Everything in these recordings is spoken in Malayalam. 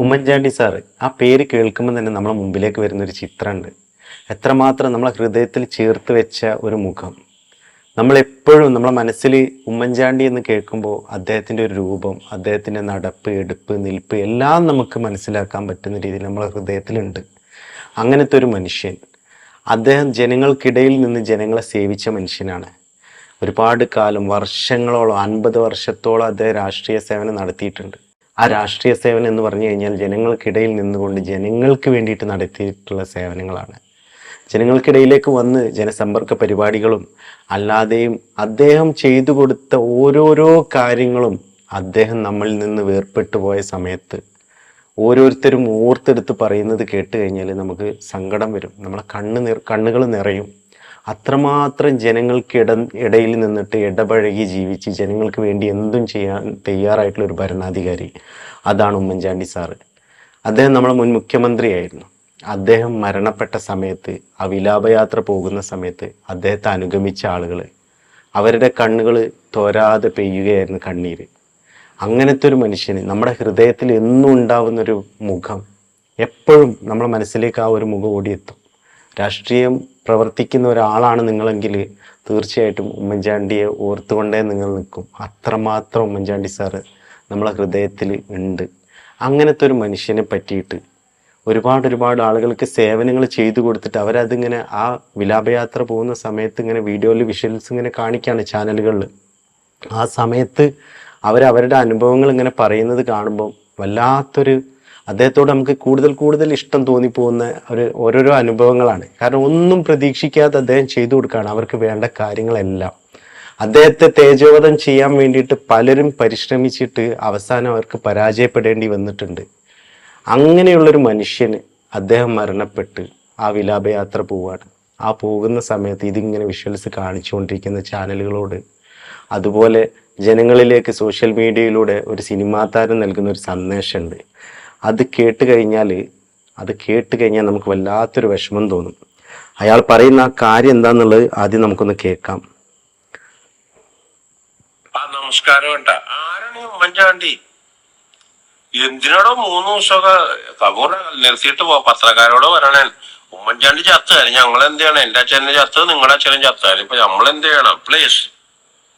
ഉമ്മൻചാണ്ടി സാറ് ആ പേര് കേൾക്കുമ്പോൾ തന്നെ നമ്മളെ മുമ്പിലേക്ക് വരുന്ന ഒരു ചിത്രമുണ്ട് എത്രമാത്രം നമ്മളെ ഹൃദയത്തിൽ ചേർത്ത് വെച്ച ഒരു മുഖം. നമ്മളെപ്പോഴും നമ്മളെ മനസ്സിൽ ഉമ്മൻചാണ്ടി എന്ന് കേൾക്കുമ്പോൾ അദ്ദേഹത്തിന്റെ ഒരു രൂപം അദ്ദേഹത്തിന്റെ നടപ്പ് എടുപ്പ് നിൽപ്പ് എല്ലാം നമുക്ക് മനസ്സിലാക്കാൻ പറ്റുന്ന രീതിയിൽ നമ്മളെ ഹൃദയത്തിലുണ്ട്. അങ്ങനത്തെ ഒരു മനുഷ്യൻ. അദ്ദേഹം ജനങ്ങൾക്കിടയിൽ നിന്ന് ജനങ്ങളെ സേവിച്ച മനുഷ്യനാണ്. ഒരുപാട് കാലം വർഷങ്ങളോളം അൻപത് വർഷത്തോളം അദ്ദേഹം രാഷ്ട്രീയ സേവനം നടത്തിയിട്ടുണ്ട്. ആ രാഷ്ട്രീയ സേവനം എന്ന് പറഞ്ഞു കഴിഞ്ഞാൽ ജനങ്ങൾക്കിടയിൽ നിന്നുകൊണ്ട് ജനങ്ങൾക്ക് വേണ്ടിയിട്ട് നടത്തിയിട്ടുള്ള സേവനങ്ങളാണ്. ജനങ്ങൾക്കിടയിലേക്ക് വന്ന് ജനസമ്പർക്ക പരിപാടികളും അല്ലാതെയും അദ്ദേഹം ചെയ്തു കൊടുത്ത ഓരോരോ കാര്യങ്ങളും അദ്ദേഹം നമ്മളിൽ നിന്ന് വേർപെട്ടു പോയ സമയത്ത് ഓരോരുത്തരും ഓർത്തെടുത്ത് പറയുന്നത് കേട്ട് കഴിഞ്ഞാൽ നമുക്ക് സങ്കടം വരും. നമ്മളെ കണ്ണ് നിർ കണ്ണുകൾ നിറയും. അത്രമാത്രം ജനങ്ങൾക്ക് ഇട ഇടയിൽ നിന്നിട്ട് ഇടപഴകി ജീവിച്ച് ജനങ്ങൾക്ക് വേണ്ടി എന്തും ചെയ്യാൻ തയ്യാറായിട്ടുള്ള ഒരു ഭരണാധികാരി അതാണ് ഉമ്മൻചാണ്ടി സാറ്. അദ്ദേഹം നമ്മുടെ മുൻ മുഖ്യമന്ത്രിയായിരുന്നു. അദ്ദേഹം മരണപ്പെട്ട സമയത്ത് ആ വിലാപയാത്ര പോകുന്ന സമയത്ത് അദ്ദേഹത്തെ അനുഗമിച്ച ആളുകൾ അവരുടെ കണ്ണുകൾ തോരാതെ പെയ്യുകയായിരുന്നു കണ്ണീര്. അങ്ങനത്തെ ഒരു മനുഷ്യന് നമ്മുടെ ഹൃദയത്തിൽ എന്നും ഉണ്ടാവുന്നൊരു മുഖം എപ്പോഴും നമ്മുടെ മനസ്സിലേക്ക് ആ ഒരു മുഖം ഓടിയെത്തും. രാഷ്ട്രീയം പ്രവർത്തിക്കുന്ന ഒരാളാണ് നിങ്ങളെങ്കിൽ തീർച്ചയായിട്ടും ഉമ്മൻചാണ്ടിയെ ഓർത്തുകൊണ്ടേ നിങ്ങൾ നിൽക്കും. അത്രമാത്രം ഉമ്മൻചാണ്ടി സാറ് നമ്മളെ ഹൃദയത്തിൽ ഉണ്ട്. അങ്ങനത്തെ ഒരു മനുഷ്യനെ പറ്റിയിട്ട് ഒരുപാട് ഒരുപാട് ആളുകൾക്ക് സേവനങ്ങൾ ചെയ്തു കൊടുത്തിട്ട് അവരതിങ്ങനെ ആ വിലാപയാത്ര പോകുന്ന സമയത്ത് ഇങ്ങനെ വീഡിയോയിൽ വിഷ്വൽസ് ഇങ്ങനെ കാണിക്കുകയാണ് ചാനലുകളിൽ ആ സമയത്ത് അവരവരുടെ അനുഭവങ്ങൾ ഇങ്ങനെ പറയുന്നത് കാണുമ്പോൾ വല്ലാത്തൊരു അദ്ദേഹത്തോട് നമുക്ക് കൂടുതൽ കൂടുതൽ ഇഷ്ടം തോന്നിപ്പോകുന്ന ഒരു ഓരോരോ അനുഭവങ്ങളാണ്. കാരണം ഒന്നും പ്രതീക്ഷിക്കാതെ അദ്ദേഹം ചെയ്തു കൊടുക്കുകയാണ്. അവർക്ക് വേണ്ട കാര്യങ്ങളെല്ലാം. അദ്ദേഹത്തെ തേജോവധം ചെയ്യാൻ വേണ്ടിയിട്ട് പലരും പരിശ്രമിച്ചിട്ട് അവസാനം അവർക്ക് പരാജയപ്പെടേണ്ടി വന്നിട്ടുണ്ട്. അങ്ങനെയുള്ളൊരു മനുഷ്യന് അദ്ദേഹം മരണപ്പെട്ട് ആ വിലാപയാത്ര പോവുകയാണ്. ആ പോകുന്ന സമയത്ത് ഇതിങ്ങനെ വിഷ്വൽസ് കാണിച്ചുകൊണ്ടിരിക്കുന്ന ചാനലുകളോട് അതുപോലെ ജനങ്ങളിലേക്ക് സോഷ്യൽ മീഡിയയിലൂടെ ഒരു സിനിമാ താരം നൽകുന്ന ഒരു സന്ദേശമുണ്ട്. അത് കേട്ട് കഴിഞ്ഞാൽ അത് കേട്ട് കഴിഞ്ഞാൽ നമുക്ക് വല്ലാത്തൊരു വിഷമം തോന്നും. അയാൾ പറയുന്ന ആ കാര്യം എന്താന്നുള്ളത് ആദ്യം നമുക്കൊന്ന് കേൾക്കാം. ആ നമസ്കാരം ആരാണ് ഉമ്മൻചാണ്ടി? എന്തിനാടോ മൂന്ന് ദിവസമൊക്കെ കബൂർ നിർത്തിയിട്ട് പോ പത്രക്കാരോട് പറയണേ? ഉമ്മൻചാണ്ടി ചത്താലും ഞങ്ങൾ എന്ത് ചെയ്യണം? എന്റെ അച്ഛന്റെ ചത്ത് നിങ്ങളുടെ അച്ഛനും ചത്താലും ഇപ്പൊ നമ്മൾ എന്ത് ചെയ്യണം? പ്ലീസ്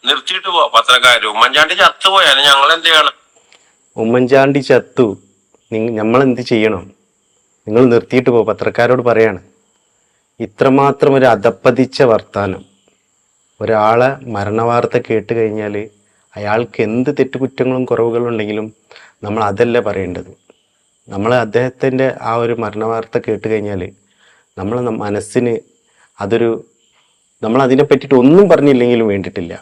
നിർത്തിയിട്ട് പോ പത്രക്കാര്. ഉമ്മൻചാണ്ടി ചത്തു പോയാലും ഞങ്ങൾ എന്ത് ചെയ്യണം? ഉമ്മൻചാണ്ടി ചത്തു. നമ്മൾ എന്ത് ചെയ്യണം? നിങ്ങൾ നിർത്തിയിട്ട് പോകും പത്രക്കാരോട് പറയാണ്. ഇത്രമാത്രം ഒരു അധപ്പതിച്ച വർത്താനം. ഒരാളെ മരണവാർത്ത കേട്ട് കഴിഞ്ഞാൽ അയാൾക്ക് എന്ത് തെറ്റുകുറ്റങ്ങളും കുറവുകളും ഉണ്ടെങ്കിലും നമ്മൾ അതല്ല പറയേണ്ടത്. നമ്മൾ അദ്ദേഹത്തിന്റെ ആ ഒരു മരണവാർത്ത കേട്ട് കഴിഞ്ഞാൽ നമ്മൾ മനസ്സിന് അതൊരു നമ്മൾ അതിനെ പറ്റിയിട്ട് ഒന്നും പറഞ്ഞില്ലെങ്കിലും വേണ്ടിയിട്ടില്ല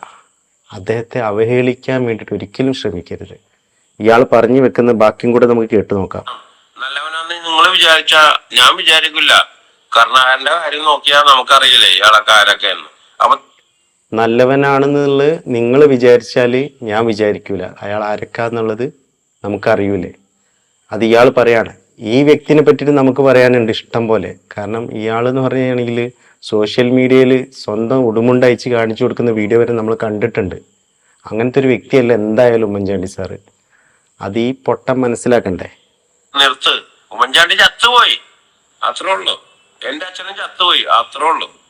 അദ്ദേഹത്തെ അവഹേളിക്കാൻ വേണ്ടിയിട്ട് ഒരിക്കലും ശ്രമിക്കരുത്. ഇയാൾ പറഞ്ഞു വെക്കുന്ന ബാക്കിയും കൂടെ നമുക്ക് കേട്ടു നോക്കാം. നല്ലവനാന്ന് നിങ്ങൾ വിചാരിച്ച ഞാൻ വിചാരിക്കില്ല. കർണാകരന്റെ കാര്യം നോക്കിയാൽ നമുക്കറിയില്ലേ ഇയാളൊക്കെ ആരൊക്കെ അപ്പൊ നല്ലവനാണെന്നുള്ളത് നിങ്ങൾ വിചാരിച്ചാൽ ഞാൻ വിചാരിക്കൂല. അയാൾ ആരൊക്കെന്നുള്ളത് നമുക്കറിയൂലേ. അത് ഇയാൾ പറയാണ്. ഈ വ്യക്തിനെ പറ്റിയിട്ട് നമുക്ക് പറയാനുണ്ട് ഇഷ്ടം പോലെ. കാരണം ഇയാൾ എന്ന് പറയുകയാണെങ്കിൽ സോഷ്യൽ മീഡിയയിൽ സ്വന്തം ഉടുമുണ്ടയച്ച് കാണിച്ചു കൊടുക്കുന്ന വീഡിയോ വരെ നമ്മൾ കണ്ടിട്ടുണ്ട്. അങ്ങനത്തെ ഒരു വ്യക്തിയല്ല എന്തായാലും ഉമ്മൻചാണ്ടി സാറ്. അത് ഈ പൊട്ടം മനസ്സിലാക്കണ്ടേ? നിർത്ത്. ഉമ്മൻചാണ്ടി ചത്തുപോയി. അത്രേ ഉള്ളൂ. എന്റെ അച്ഛനും ചത്തുപോയി. അത്രേ ഉള്ളൂ.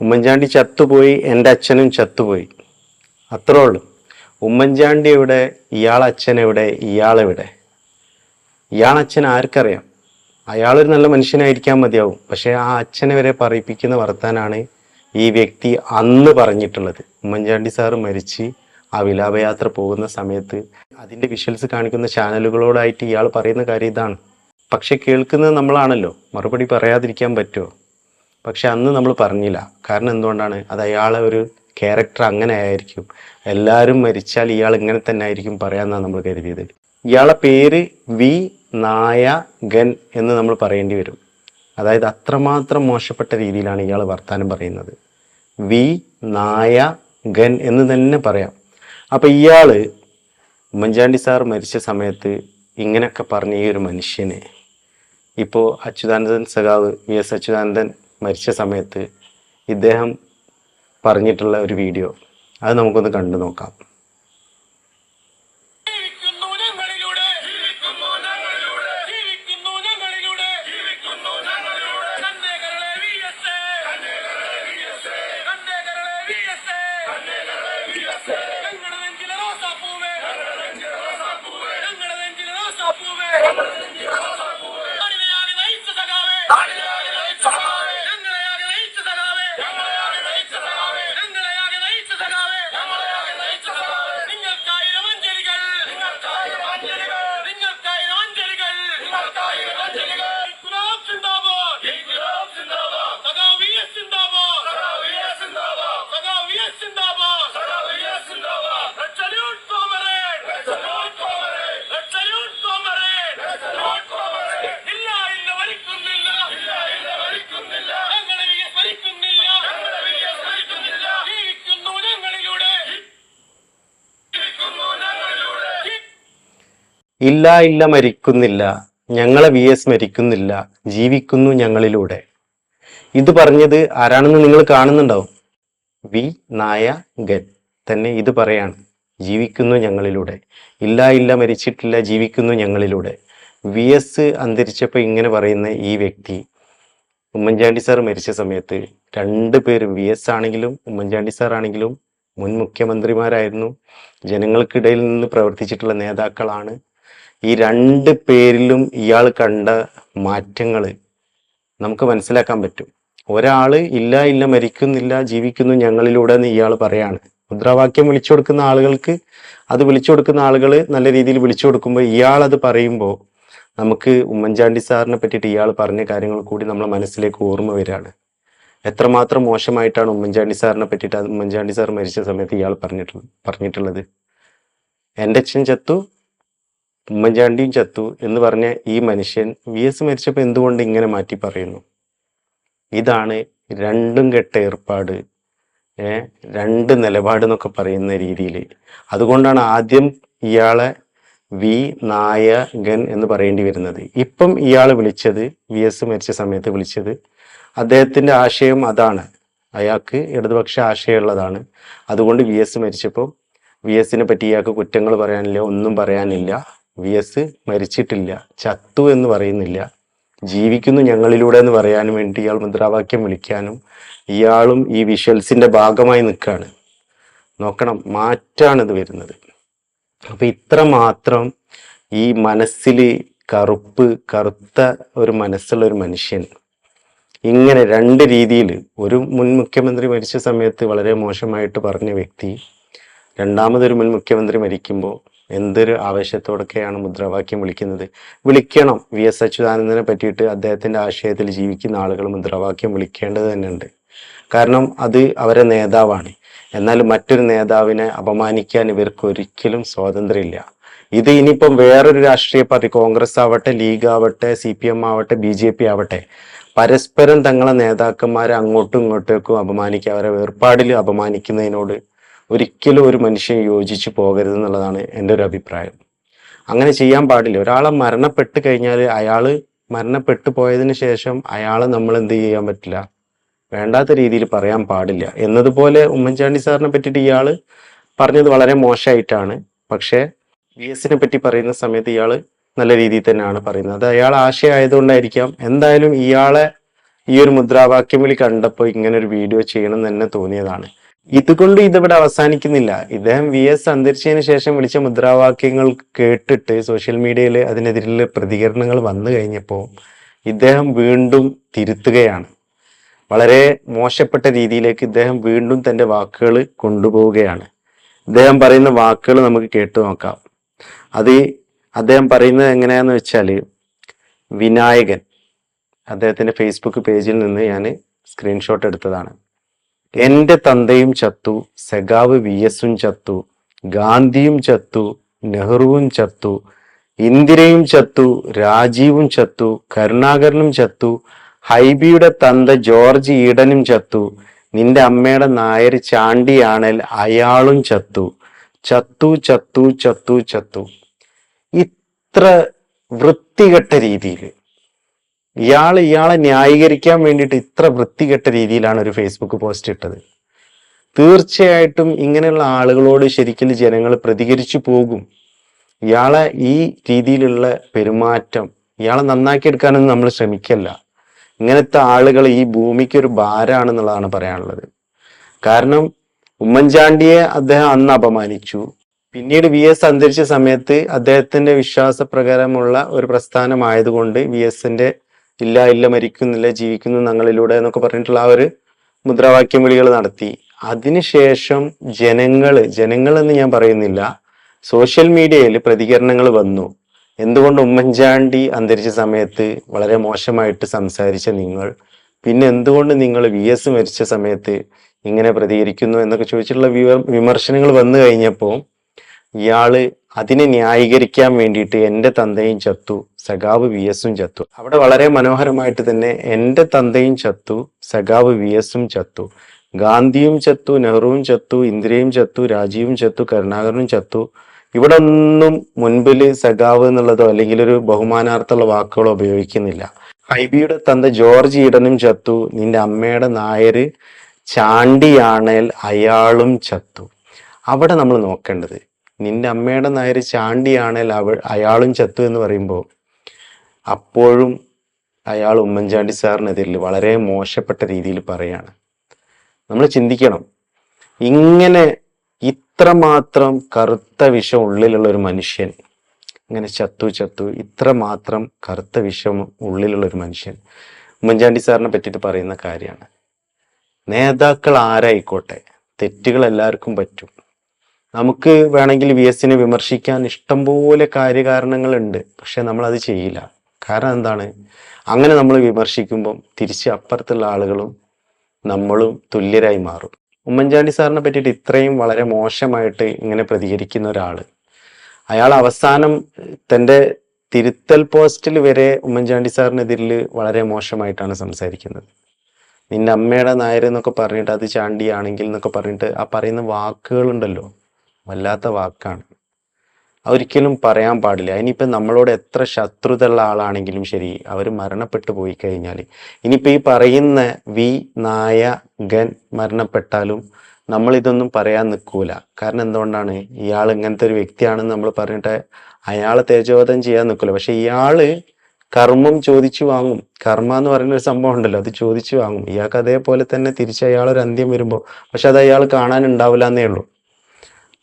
ഉമ്മൻചാണ്ടി ചത്തുപോയി എന്റെ അച്ഛനും ചത്തുപോയി. അത്രേ ഉള്ളൂ. ഉമ്മൻചാണ്ടി എവിടെ? ഇയാൾ അച്ഛൻ എവിടെ? ഇയാളെവിടെ ഇയാൾ അച്ഛൻ ആർക്കറിയാം? അയാളൊരു നല്ല മനുഷ്യനായിരിക്കാൻ മതിയാവും. പക്ഷേ ആ അച്ഛനെ വരെ പറയിപ്പിക്കുന്ന വർത്താനാണ് ഈ വ്യക്തി അന്ന് പറഞ്ഞിട്ടുള്ളത്. ഉമ്മൻചാണ്ടി സാറ് മരിച്ച് ആ വിലാപയാത്ര പോകുന്ന സമയത്ത് അതിന്റെ വിഷ്വൽസ് കാണിക്കുന്ന ചാനലുകളോടായിട്ട് ഇയാൾ പറയുന്ന കാര്യം ഇതാണ്. പക്ഷെ കേൾക്കുന്നത് നമ്മളാണല്ലോ. മറുപടി പറയാതിരിക്കാൻ പറ്റുമോ? പക്ഷെ അന്ന് നമ്മൾ പറഞ്ഞില്ല. കാരണം എന്തുകൊണ്ടാണ്? അത് അയാളെ ഒരു ക്യാരക്ടർ അങ്ങനെ ആയിരിക്കും. എല്ലാവരും മരിച്ചാൽ ഇയാൾ ഇങ്ങനെ തന്നെ ആയിരിക്കും പറയാമെന്നാണ് നമ്മൾ കരുതിയത്. ഇയാളെ പേര് വി നായ ഗൻ എന്ന് നമ്മൾ പറയേണ്ടി വരും. അതായത് അത്രമാത്രം മോശപ്പെട്ട രീതിയിലാണ് ഇയാൾ വർത്താനം പറയുന്നത്. വി നായ ഗൻ എന്ന് തന്നെ പറയാം. അപ്പം ഇയാൾ ഉമ്മൻചാണ്ടി സാർ മരിച്ച സമയത്ത് ഇങ്ങനെയൊക്കെ പറഞ്ഞ ഈ ഒരു മനുഷ്യനെ ഇപ്പോൾ അച്യുതാനന്ദൻ സഖാവ് വി എസ് അച്യുതാനന്ദൻ മരിച്ച സമയത്ത് ഇദ്ദേഹം പറഞ്ഞിട്ടുള്ള ഒരു വീഡിയോ. അത് നമുക്കൊന്ന് കണ്ടു നോക്കാം. ഇല്ല ഇല്ല മരിക്കുന്നില്ല. ഞങ്ങളെ വി എസ് മരിക്കുന്നില്ല. ജീവിക്കുന്നു ഞങ്ങളിലൂടെ. ഇത് പറഞ്ഞത് ആരാണെന്ന് നിങ്ങൾ കാണുന്നുണ്ടാവും? വി നായ ഗൻ തന്നെ ഇത് പറയാണ്. ജീവിക്കുന്നു ഞങ്ങളിലൂടെ. ഇല്ല ഇല്ല മരിച്ചിട്ടില്ല ജീവിക്കുന്നു ഞങ്ങളിലൂടെ. വി എസ് അന്തരിച്ചപ്പോൾ ഇങ്ങനെ പറയുന്ന ഈ വ്യക്തി ഉമ്മൻചാണ്ടി സാർ മരിച്ച സമയത്ത് രണ്ട് പേരും വി എസ് ആണെങ്കിലും ഉമ്മൻചാണ്ടി സാർ ആണെങ്കിലും മുൻ മുഖ്യമന്ത്രിമാരായിരുന്നു. ജനങ്ങൾക്കിടയിൽ നിന്ന് പ്രവർത്തിച്ചിട്ടുള്ള നേതാക്കളാണ്. ഈ രണ്ട് പേരിലും ഇയാൾ കണ്ട മാറ്റങ്ങൾ നമുക്ക് മനസ്സിലാക്കാൻ പറ്റും. ഒരാൾ ഇല്ല ഇല്ല മരിക്കുന്നില്ല ജീവിക്കുന്നു ഞങ്ങളിലൂടെ എന്ന് ഇയാൾ പറയാണ്. മുദ്രാവാക്യം വിളിച്ചു കൊടുക്കുന്ന ആളുകൾക്ക് അത് വിളിച്ചു കൊടുക്കുന്ന ആളുകൾ നല്ല രീതിയിൽ വിളിച്ചു കൊടുക്കുമ്പോൾ ഇയാൾ അത് പറയുമ്പോൾ നമുക്ക് ഉമ്മൻചാണ്ടി സാറിനെ പറ്റിയിട്ട് ഇയാൾ പറഞ്ഞ കാര്യങ്ങൾ കൂടി നമ്മളെ മനസ്സിലേക്ക് ഓർമ്മ വരികയാണ് എത്രമാത്രം മോശമായിട്ടാണ് ഉമ്മൻചാണ്ടി സാറിനെ പറ്റിയിട്ട് ഉമ്മൻചാണ്ടി സാർ മരിച്ച സമയത്ത് ഇയാൾ പറഞ്ഞിട്ടുള്ളത് പറഞ്ഞിട്ടുള്ളത്? എന്റെ അച്ഛൻ ചത്തു ഉമ്മൻചാണ്ടിയും ചത്തു എന്ന് പറഞ്ഞ ഈ മനുഷ്യൻ വി എസ് മരിച്ചപ്പോൾ എന്തുകൊണ്ട് ഇങ്ങനെ മാറ്റി പറയുന്നു? ഇതാണ് രണ്ടും കെട്ട ഏർപ്പാട്. രണ്ട് നിലപാട് എന്നൊക്കെ പറയുന്ന രീതിയിൽ. അതുകൊണ്ടാണ് ആദ്യം ഇയാളെ വി നായകൻ എന്ന് പറയേണ്ടി വരുന്നത്. ഇപ്പം ഇയാൾ വിളിച്ചത് വി എസ് മരിച്ച സമയത്ത് വിളിച്ചത് അദ്ദേഹത്തിന്റെ ആശയം അതാണ്. അയാൾക്ക് ഇടതുപക്ഷ ആശയമുള്ളതാണ്. അതുകൊണ്ട് വി എസ് മരിച്ചപ്പോൾ വി എസിനെ പറ്റി ഇയാൾക്ക് കുറ്റങ്ങൾ പറയാനില്ല ഒന്നും പറയാനില്ല. വി എസ് മരിച്ചിട്ടില്ല ചത്തു എന്ന് പറയുന്നില്ല. ജീവിക്കുന്നു ഞങ്ങളിലൂടെ എന്ന് പറയാനും വേണ്ടി ഇയാൾ മുദ്രാവാക്യം വിളിക്കാനും ഇയാളും ഈ വിഷ്വൽസിന്റെ ഭാഗമായി നിൽക്കുകയാണ് നോക്കണം മാറ്റാണിത് വരുന്നത്. അപ്പൊ ഇത്ര മാത്രം ഈ മനസ്സിൽ കറുപ്പ് കറുത്ത ഒരു മനസ്സുള്ള ഒരു മനുഷ്യൻ ഇങ്ങനെ രണ്ട് രീതിയിൽ ഒരു മുൻ മുഖ്യമന്ത്രി മരിച്ച സമയത്ത് വളരെ മോശമായിട്ട് പറഞ്ഞ വ്യക്തി രണ്ടാമതൊരു മുൻ മുഖ്യമന്ത്രി മരിക്കുമ്പോൾ എന്തൊരു ആവേശത്തോടൊക്കെയാണ് മുദ്രാവാക്യം വിളിക്കുന്നത്. വിളിക്കണം വി എസ് അച്യുതാനന്ദനെ പറ്റിയിട്ട് അദ്ദേഹത്തിന്റെ ആശയത്തിൽ ജീവിക്കുന്ന ആളുകൾ മുദ്രാവാക്യം വിളിക്കേണ്ടത് തന്നെയുണ്ട്. കാരണം അത് അവരെ നേതാവാണ്. എന്നാൽ മറ്റൊരു നേതാവിനെ അപമാനിക്കാൻ ഇവർക്ക് ഒരിക്കലും സ്വാതന്ത്ര്യമില്ല. ഇത് ഇനിയിപ്പം വേറൊരു രാഷ്ട്രീയ പാർട്ടി കോൺഗ്രസ് ആവട്ടെ ലീഗ് ആവട്ടെ സി പി എം ആവട്ടെ ബി ജെ പി ആവട്ടെ പരസ്പരം തങ്ങളെ നേതാക്കന്മാരെ അങ്ങോട്ടും ഇങ്ങോട്ടേക്കും അപമാനിക്കുക അവരെ വേർപാടിൽ അപമാനിക്കുന്നതിനോട് ഒരിക്കലും ഒരു മനുഷ്യൻ യോജിച്ച് പോകരുത് എന്നുള്ളതാണ് എന്റെ ഒരു അഭിപ്രായം. അങ്ങനെ ചെയ്യാൻ പാടില്ല. ഒരാളെ മരണപ്പെട്ട് കഴിഞ്ഞാൽ അയാൾ മരണപ്പെട്ടു പോയതിന് ശേഷം അയാളെ നമ്മൾ എന്ത് ചെയ്യാൻ പറ്റില്ല? വേണ്ടാത്ത രീതിയിൽ പറയാൻ പാടില്ല. എന്നതുപോലെ ഉമ്മൻചാണ്ടി സാറിനെ പറ്റിയിട്ട് ഇയാൾ പറഞ്ഞത് വളരെ മോശമായിട്ടാണ്. പക്ഷേ വി എസിനെ പറ്റി പറയുന്ന സമയത്ത് ഇയാൾ നല്ല രീതിയിൽ തന്നെയാണ് പറയുന്നത്. അത് അയാൾ ആശയമായതുകൊണ്ടായിരിക്കാം എന്തായാലും ഇയാളെ ഈ ഒരു മുദ്രാവാക്യം വിളി കണ്ടപ്പോൾ ഇങ്ങനെ ഒരു വീഡിയോ ചെയ്യണം എന്ന് തന്നെ തോന്നിയതാണ്. ഇതുകൊണ്ട് ഇതിവിടെ അവസാനിക്കുന്നില്ല. ഇദ്ദേഹം വി എസ് അന്തരിച്ചതിന് ശേഷം വിളിച്ച മുദ്രാവാക്യങ്ങൾ കേട്ടിട്ട് സോഷ്യൽ മീഡിയയിൽ അതിനെതിരെ പ്രതികരണങ്ങൾ വന്നു കഴിഞ്ഞപ്പോൾ ഇദ്ദേഹം വീണ്ടും തിരുത്തുകയാണ്. വളരെ മോശപ്പെട്ട രീതിയിലേക്ക് ഇദ്ദേഹം വീണ്ടും തന്റെ വാക്കുകൾ കൊണ്ടുപോവുകയാണ്. ഇദ്ദേഹം പറയുന്ന വാക്കുകൾ നമുക്ക് കേട്ടു നോക്കാം. അത് അദ്ദേഹം പറയുന്നത് എങ്ങനെയാന്ന് വെച്ചാൽ വിനായകൻ അദ്ദേഹത്തിന്റെ ഫേസ്ബുക്ക് പേജിൽ നിന്ന് ഞാൻ സ്ക്രീൻഷോട്ട് എടുത്തതാണ്. എന്റെ തന്തയും ചത്തു സെഗാവ് വി എസും ചത്തു ഗാന്ധിയും ചത്തു നെഹ്റുവും ചത്തു ഇന്ദിരയും ചത്തു രാജീവും ചത്തു കരുണാകരനും ചത്തു ഹൈബിയുടെ തന്ത ജോർജ് ഈഡനും ചത്തു നിന്റെ അമ്മയുടെ നായർ ചാണ്ടിയാണേൽ അയാളും ചത്തു ചത്തു ചത്തു ചത്തു ചത്തു. ഇത്ര വൃത്തികെട്ട രീതിയിൽ ഇയാൾ ഇയാളെ ന്യായീകരിക്കാൻ വേണ്ടിയിട്ട് ഇത്ര വൃത്തികെട്ട രീതിയിലാണ് ഒരു ഫേസ്ബുക്ക് പോസ്റ്റ് ഇട്ടത്. തീർച്ചയായിട്ടും ഇങ്ങനെയുള്ള ആളുകളോട് ശരിക്കും ജനങ്ങൾ പ്രതികരിച്ചു പോകും. ഇയാളെ ഈ രീതിയിലുള്ള പെരുമാറ്റം ഇയാളെ നന്നാക്കി എടുക്കാനൊന്നും നമ്മൾ ശ്രമിക്കല്ല. ഇങ്ങനത്തെ ആളുകൾ ഈ ഭൂമിക്ക് ഒരു ഭാരമാണെന്നുള്ളതാണ് പറയാനുള്ളത്. കാരണം ഉമ്മൻചാണ്ടിയെ അദ്ദേഹം അന്ന് അപമാനിച്ചു. പിന്നീട് വി എസ് അന്തരിച്ച സമയത്ത് അദ്ദേഹത്തിന്റെ വിശ്വാസപ്രകാരമുള്ള ഒരു പ്രസ്ഥാനമായതുകൊണ്ട് വി എസിന്റെ ഇല്ല ഇല്ല മരിക്കുന്നില്ല ജീവിക്കുന്നു ഞങ്ങളിലൂടെ എന്നൊക്കെ പറഞ്ഞിട്ടുള്ള ആ ഒരു മുദ്രാവാക്യം വിളികൾ നടത്തി. അതിനുശേഷം ജനങ്ങൾ ജനങ്ങൾ എന്ന് ഞാൻ പറയുന്നില്ല സോഷ്യൽ മീഡിയയിൽ പ്രതികരണങ്ങൾ വന്നു. എന്തുകൊണ്ട് ഉമ്മൻചാണ്ടി അന്തരിച്ച സമയത്ത് വളരെ മോശമായിട്ട് സംസാരിച്ച നിങ്ങൾ? പിന്നെ എന്തുകൊണ്ട് നിങ്ങൾ വി എസ് മരിച്ച സമയത്ത് ഇങ്ങനെ പ്രതികരിക്കുന്നു എന്നൊക്കെ ചോദിച്ചിട്ടുള്ള വിമർശനങ്ങൾ വന്നു കഴിഞ്ഞപ്പോൾ ഇയാൾ അതിനെ ന്യായീകരിക്കാൻ വേണ്ടിയിട്ട് എന്റെ തന്തയും ചത്തു സഖാവ് വി എസും ചത്തു. അവിടെ വളരെ മനോഹരമായിട്ട് തന്നെ എന്റെ തന്തയും ചത്തു സഖാവ് വി എസും ചത്തു. ഗാന്ധിയും ചത്തു നെഹ്റുവും ചത്തു ഇന്ദിരയും ചത്തു രാജീവും ചത്തു കരുണാകരനും ചത്തു. ഇവിടെ ഒന്നും മുൻപിൽ സഖാവ് എന്നുള്ളതോ അല്ലെങ്കിൽ ഒരു ബഹുമാനാർത്ഥമുള്ള വാക്കുകളോ ഉപയോഗിക്കുന്നില്ല. ഹൈബിയുടെ തന്ത ജോർജ് ഈഡനും ചത്തു നിന്റെ അമ്മയുടെ നായര് ചാണ്ടിയാണേൽ അയാളും ചത്തു. അവിടെ നമ്മൾ നോക്കേണ്ടത് നിന്റെ അമ്മയുടെ നായര് ചാണ്ടിയാണേൽ അവ അയാളും ചത്തു എന്ന് പറയുമ്പോൾ അപ്പോഴും അയാൾ ഉമ്മൻചാണ്ടി സാറിനെതിരിൽ വളരെ മോശപ്പെട്ട രീതിയിൽ പറയാണ്. നമ്മൾ ചിന്തിക്കണം. ഇങ്ങനെ ഇത്രമാത്രം കറുത്ത വിഷം ഉള്ളിലുള്ള ഒരു മനുഷ്യൻ ഇങ്ങനെ ചത്തു ചത്തു ഇത്രമാത്രം കറുത്ത വിഷം ഉള്ളിലുള്ള ഒരു മനുഷ്യൻ ഉമ്മൻചാണ്ടി സാറിനെ പറ്റിയിട്ട് പറയുന്ന കാര്യമാണ്. നേതാക്കൾ ആരായിക്കോട്ടെ? തെറ്റുകൾ എല്ലാവർക്കും പറ്റും. നമുക്ക് വേണമെങ്കിൽ വി എസിനെ വിമർശിക്കാൻ ഇഷ്ടംപോലെ കാര്യകാരണങ്ങളുണ്ട്. പക്ഷെ നമ്മൾ അത് ചെയ്യില്ല. കാരണം എന്താണ്? അങ്ങനെ നമ്മൾ വിമർശിക്കുമ്പം തിരിച്ച് അപ്പുറത്തുള്ള ആളുകളും നമ്മളും തുല്യരായി മാറും. ഉമ്മൻചാണ്ടി സാറിനെ പറ്റിയിട്ട് ഇത്രയും വളരെ മോശമായിട്ട് ഇങ്ങനെ പ്രതികരിക്കുന്ന ഒരാൾ. അയാൾ അവസാനം തന്റെ തിരുത്തൽ പോസ്റ്റിൽ വരെ ഉമ്മൻചാണ്ടി സാറിനെതിരിൽ വളരെ മോശമായിട്ടാണ് സംസാരിക്കുന്നത്. നിന്റെ അമ്മയുടെ നായരെന്നൊക്കെ പറഞ്ഞിട്ട് അത് ചാണ്ടിയാണെങ്കിൽ എന്നൊക്കെ പറഞ്ഞിട്ട് ആ പറയുന്ന വാക്കുകളുണ്ടല്ലോ. വല്ലാത്ത വാക്കാണ്. ഒരിക്കലും പറയാൻ പാടില്ല. ഇനിയിപ്പോൾ നമ്മളോട് എത്ര ശത്രുതയുള്ള ആളാണെങ്കിലും ശരി അവർ മരണപ്പെട്ടു പോയി കഴിഞ്ഞാൽ. ഇനിയിപ്പോൾ ഈ പറയുന്ന വി നായകൻ മരണപ്പെട്ടാലും നമ്മൾ ഇതൊന്നും പറയാൻ നിൽക്കൂല. കാരണം എന്തുകൊണ്ടാണ്? ഇയാൾ ഇങ്ങനത്തെ ഒരു വ്യക്തിയാണെന്ന് നമ്മൾ പറഞ്ഞിട്ട് അയാളെ തേജോവധം ചെയ്യാൻ നിൽക്കൂല. പക്ഷെ ഇയാൾ കർമ്മം ചോദിച്ചു വാങ്ങും. കർമ്മ എന്ന് പറയുന്ന ഒരു സംഭവം ഉണ്ടല്ലോ അത് ചോദിച്ചു വാങ്ങും. ഇയാൾക്ക് അതേപോലെ തന്നെ തിരിച്ച് അയാൾ ഒരു അന്ത്യം വരുമ്പോൾ. പക്ഷെ അത് അയാൾ കാണാനുണ്ടാവില്ല എന്നേ ഉള്ളൂ.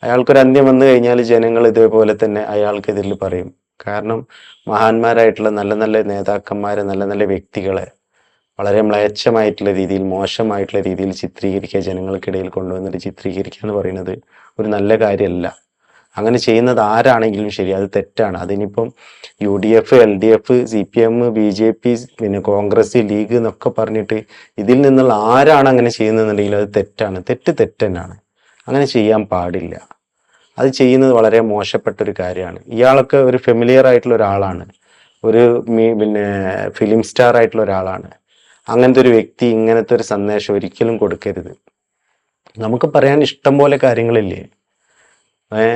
അയാൾക്കൊരു അന്ത്യം വന്നു കഴിഞ്ഞാൽ ജനങ്ങൾ ഇതേപോലെ തന്നെ അയാൾക്കെതിരിൽ പറയും. കാരണം മഹാന്മാരായിട്ടുള്ള നല്ല നല്ല നേതാക്കന്മാരെ നല്ല നല്ല വ്യക്തികളെ വളരെ മ്ലേച്ഛമായിട്ടുള്ള രീതിയിൽ മോശമായിട്ടുള്ള രീതിയിൽ ചിത്രീകരിക്കുക ജനങ്ങൾക്കിടയിൽ കൊണ്ടുവന്നിട്ട് ചിത്രീകരിക്കുക എന്ന് പറയുന്നത് ഒരു നല്ല കാര്യമല്ല. അങ്ങനെ ചെയ്യുന്നത് ആരാണെങ്കിലും ശരി അത് തെറ്റാണ്. അതിനിപ്പം U D F L D F C P M B J P പിന്നെ കോൺഗ്രസ് ലീഗ് എന്നൊക്കെ പറഞ്ഞിട്ട് ഇതിൽ നിന്നുള്ള ആരാണ് അങ്ങനെ ചെയ്യുന്നതെന്നുണ്ടെങ്കിൽ അത് തെറ്റാണ്. തെറ്റ് തെറ്റ് തന്നെയാണ് അങ്ങനെ ചെയ്യാൻ പാടില്ല. അത് ചെയ്യുന്നത് വളരെ മോശപ്പെട്ട ഒരു കാര്യമാണ്. ഇയാളൊക്കെ ഒരു ഫെമിലിയർ ആയിട്ടുള്ള ഒരാളാണ്. ഒരു പിന്നെ ഫിലിം സ്റ്റാർ ആയിട്ടുള്ള ഒരാളാണ്. അങ്ങനത്തെ ഒരു വ്യക്തി ഇങ്ങനത്തെ ഒരു സന്ദേശം ഒരിക്കലും കൊടുക്കരുത്. നമുക്ക് പറയാൻ ഇഷ്ടം പോലെ കാര്യങ്ങളില്ലേ? ഏ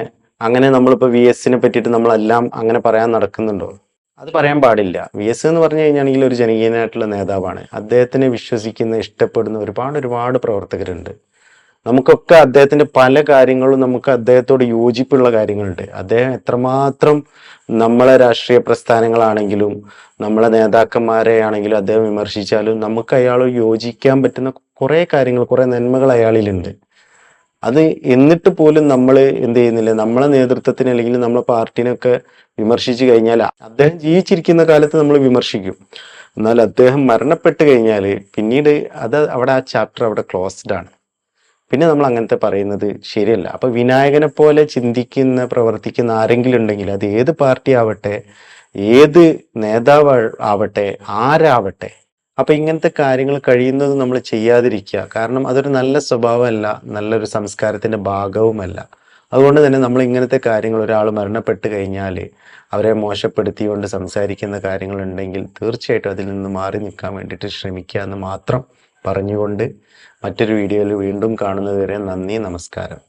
അങ്ങനെ നമ്മളിപ്പോൾ വി എസിനെ പറ്റിയിട്ട് നമ്മളെല്ലാം അങ്ങനെ പറയാൻ നടക്കുന്നുണ്ടോ? അത് പറയാൻ പാടില്ല. വി എസ് എന്ന് പറഞ്ഞു കഴിഞ്ഞാണെങ്കിൽ ഒരു ജനകീയനായിട്ടുള്ള നേതാവാണ്. അദ്ദേഹത്തിനെ വിശ്വസിക്കുന്ന ഇഷ്ടപ്പെടുന്ന ഒരുപാട് ഒരുപാട് പ്രവർത്തകരുണ്ട്. നമുക്കൊക്കെ അദ്ദേഹത്തിന്റെ പല കാര്യങ്ങളും നമുക്ക് അദ്ദേഹത്തോട് യോജിപ്പുള്ള കാര്യങ്ങളുണ്ട്. അദ്ദേഹം എത്രമാത്രം നമ്മളെ രാഷ്ട്രീയ പ്രസ്ഥാനങ്ങളാണെങ്കിലും നമ്മളെ നേതാക്കന്മാരെ ആണെങ്കിലും അദ്ദേഹം വിമർശിച്ചാലും നമുക്ക് അയാൾ യോജിക്കാൻ പറ്റുന്ന കുറെ കാര്യങ്ങൾ കുറെ നന്മകൾ അയാളിലുണ്ട്. അത് എന്നിട്ട് പോലും നമ്മൾ എന്ത് ചെയ്യുന്നില്ല. നമ്മളെ നേതൃത്വത്തിന് അല്ലെങ്കിൽ നമ്മളെ പാർട്ടിനൊക്കെ വിമർശിച്ചു കഴിഞ്ഞാൽ അദ്ദേഹം ജീവിച്ചിരിക്കുന്ന കാലത്ത് നമ്മൾ വിമർശിക്കും. എന്നാൽ അദ്ദേഹം മരണപ്പെട്ട് കഴിഞ്ഞാൽ പിന്നീട് അത് അവിടെ ആ ചാപ്റ്റർ അവിടെ ക്ലോസ്ഡ് ആണ്. പിന്നെ നമ്മൾ അങ്ങനത്തെ പറയുന്നത് ശരിയല്ല. അപ്പൊ വിനായകനെ പോലെ ചിന്തിക്കുന്ന പ്രവർത്തിക്കുന്ന ആരെങ്കിലും ഉണ്ടെങ്കിൽ അത് ഏത് പാർട്ടി ആവട്ടെ ഏത് നേതാവ് ആവട്ടെ ആരാവട്ടെ അപ്പൊ ഇങ്ങനത്തെ കാര്യങ്ങൾ കഴിയുന്നത് നമ്മൾ ചെയ്യാതിരിക്കുക. കാരണം അതൊരു നല്ല സ്വഭാവമല്ല നല്ലൊരു സംസ്കാരത്തിന്റെ ഭാഗവുമല്ല. അതുകൊണ്ട് തന്നെ നമ്മൾ ഇങ്ങനത്തെ കാര്യങ്ങൾ ഒരാൾ മരണപ്പെട്ട് കഴിഞ്ഞാൽ അവരെ മോശപ്പെടുത്തിക്കൊണ്ട് സംസാരിക്കുന്ന കാര്യങ്ങളുണ്ടെങ്കിൽ തീർച്ചയായിട്ടും അതിൽ നിന്ന് മാറി നിൽക്കാൻ വേണ്ടിയിട്ട് ശ്രമിക്കുക എന്ന് മാത്രം പറഞ്ഞുകൊണ്ട് മറ്റൊരു വീഡിയോയിൽ വീണ്ടും കാണുന്നതുവരെ നന്ദി നമസ്കാരം.